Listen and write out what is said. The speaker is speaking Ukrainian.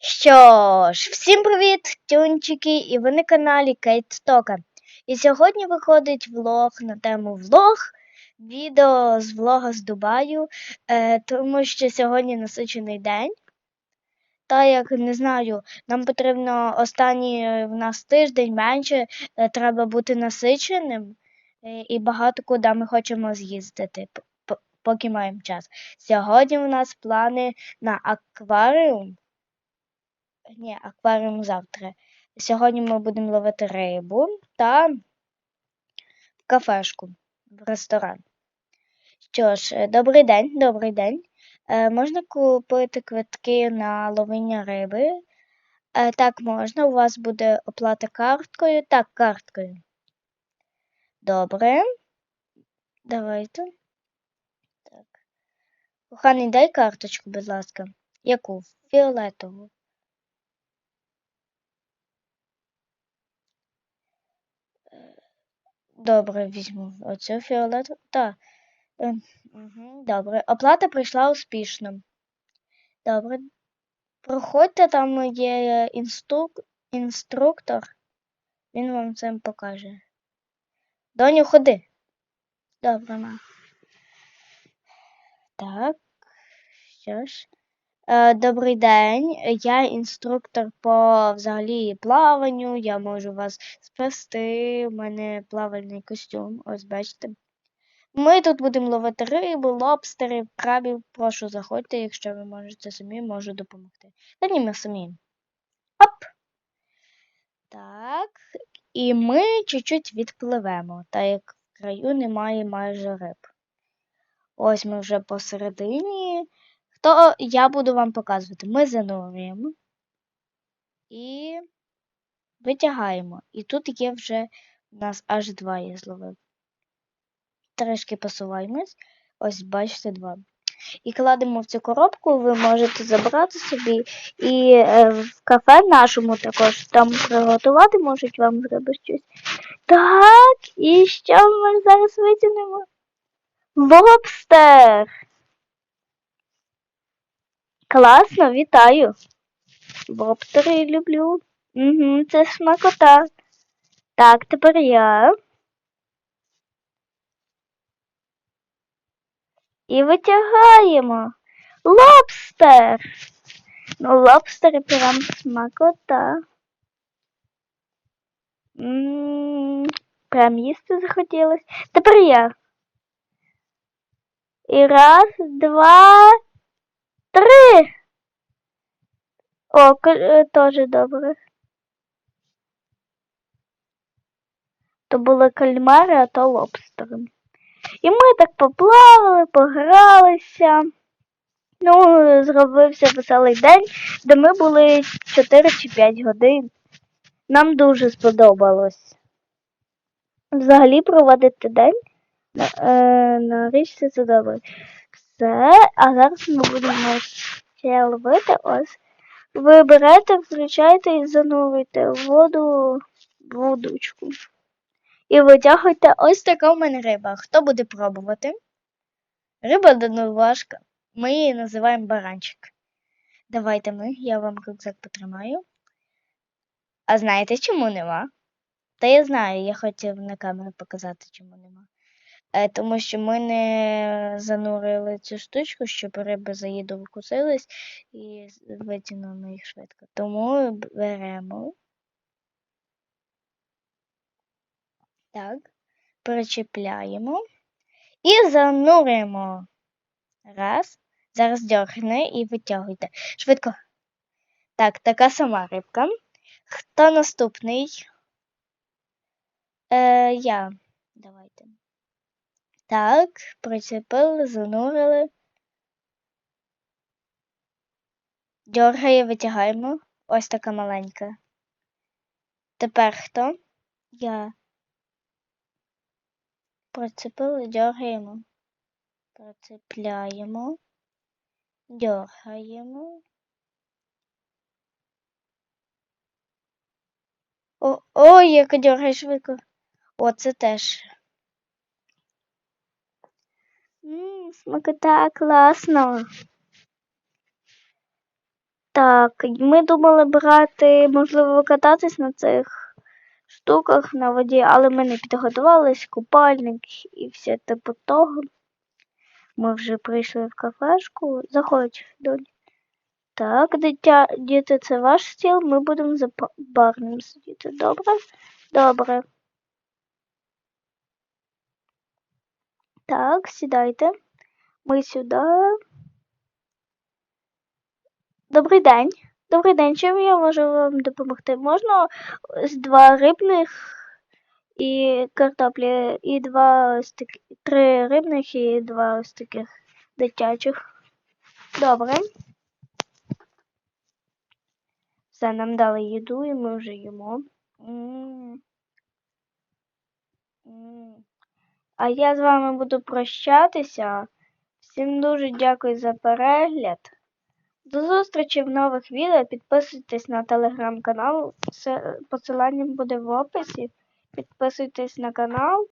Що ж, всім привіт, тюнчики, і ви на каналі Кейт Тока. І сьогодні виходить влог на тему влог, відео з влога з Дубаю, е, тому що сьогодні насичений день. Та як не знаю, нам потрібно останній е, в нас тиждень менше, е, треба бути насиченим е, і багато куди ми хочемо з'їздити, поки маємо час. Сьогодні у нас плани на акваріум. Ні, акваріум завтра. Сьогодні ми будемо ловити рибу та в кафешку, в ресторан. Що ж, е, добрий день, добрий день. Е, можна купити квитки на ловіння риби? Е, так, можна. У вас буде оплата карткою? Так, карткою. Добре. Давайте. Так. Коханий, дай карточку, будь ласка. Яку? Фіолетову. Добре, візьму оцю фіолетову. Так. Угу, добре. Оплата прийшла успішно. Добре. Проходьте, там є інструк... інструктор. Він вам це покаже. Доню, ходи. Добре, ма. Так. Що ж. Е, добрий день. Я інструктор по взагалі плаванню. Я можу вас спасти. У мене плавальний костюм. Ось бачите. Ми тут будемо ловити рибу, лобстерів, крабів. Прошу, заходьте, якщо ви можете самі, можу допомогти. Та ні, ми самі. Оп! Так. І ми чуть-чуть відпливемо, так як в краю немає майже риб. Ось ми вже посередині. Хто я буду вам показувати? Ми занурюємо і витягаємо. І тут є вже у нас аж два я зловив. Трішки посуваємось. Ось, бачите, два. І кладемо в цю коробку, ви можете забрати собі. І е, в кафе нашому також там приготувати можуть вам зробити щось. Так, і що ми зараз витягнемо? Лобстер! Класно, вітаю. Лобстери люблю. Угу, це смакота. Так, тепер я. І витягаємо. Лобстер. Ну, лобстери прям смакота. М, Прям їсти захотілось. Тепер я. І раз, два, три. О, е, теж добре. То були кальмари, а то лобстери. І ми так поплавали, погралися. Ну, зробився веселий день, де ми були 4 чи 5 годин. Нам дуже сподобалось. Взагалі проводити день на, е, на річці це добре. Все, а зараз ми будемо ще ловити. Ось. Ви берете, включаєте і занурюєте в воду в водичку. І витягуйте ось така в мене риба. Хто буде пробувати? Риба донувашка. Ми її називаємо баранчик. Давайте ми, я вам рюкзак потримаю. А знаєте, чому нема? Та я знаю, я хотів на камеру показати, чому нема. Е, тому що ми не занурили цю штучку, щоб риби за їду вкусились і витягнули їх швидко. Тому беремо. Так, причіпляємо і занурюємо. Раз. Зараз дьоргне і витягуйте. Швидко. Так, така сама рибка. Хто наступний? Е, я. Давайте. Так, прицепили, занурили. Дьоргає, витягаємо. Ось така маленька. Тепер хто? Я. Прицепили, дьоргаємо. Прицепляємо. Дьоргаємо. О, ой, як дьоргає швидко. О, це теж. Смакота, класно. Так, ми думали брати, можливо, кататись на цих штуках на воді, але ми не підготувались, купальник і все типу того. Ми вже прийшли в кафешку. Заходь, донь. Так, дитя, діти, це ваш стіл, ми будемо за барним сидіти. Добре? Добре. Так, сідайте. Ми сюди. Добрий день. Добрий день. Чим я можу вам допомогти? Можна з два рибних і картоплі, і два ось три рибних і два ось таких дитячих. Добре. Все, нам дали їду, і ми вже їмо. А я з вами буду прощатися. Всім дуже дякую за перегляд. До зустрічі в нових відео. Підписуйтесь на телеграм-канал. Посилання буде в описі. Підписуйтесь на канал.